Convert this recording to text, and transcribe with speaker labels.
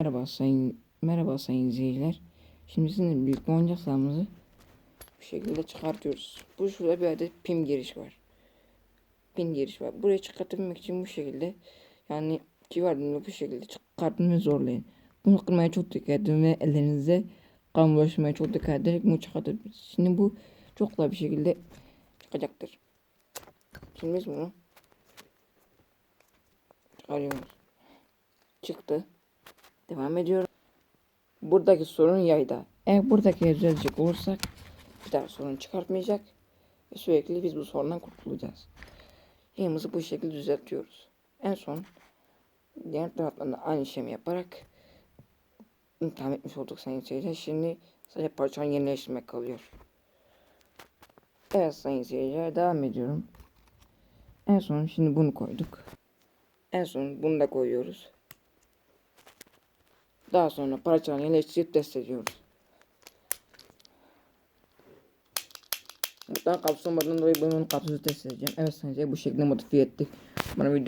Speaker 1: Merhaba sayın merhaba sayın izleyiciler. Şimdi sizinle büyük oyuncak sahamızı bu şekilde çıkartıyoruz. Bu şurada bir adet pim giriş var. Pin giriş var. Buraya çıkartabilmek için bu şekilde yani civardını bu şekilde çıkartın ve zorlayın. Bunu kırmaya çok dikkat edin ve ellerinize kan bulaşmaya çok dikkat ederek bunu çıkartabilirsiniz. Şimdi bu çok kolay bir şekilde çıkacaktır. Şimdi biz bunu çıkarıyoruz. Çıktı. Devam ediyorum. Buradaki sorun yayda. Eğer buradaki düzelecek olursak bir daha sorun çıkartmayacak. Ve sürekli biz bu sorundan kurtulacağız. Yayımızı bu şekilde düzeltiyoruz. En son diğer taraftan da aynı işlemi yaparak imtihan etmiş olduk sayın seyirciler. Şimdi sadece parçalarını yenileştirmek kalıyor. Evet sayın seyirciler devam ediyorum. En son şimdi bunu koyduk. En son bunu da koyuyoruz. Daha sonra parçalarını yerleştirip test ediyoruz. Muhtemelen kapsülün dolayı ben onun kapsülü test edeceğim. Evet sayın bu şekilde modifiye ettik. Bana videoyu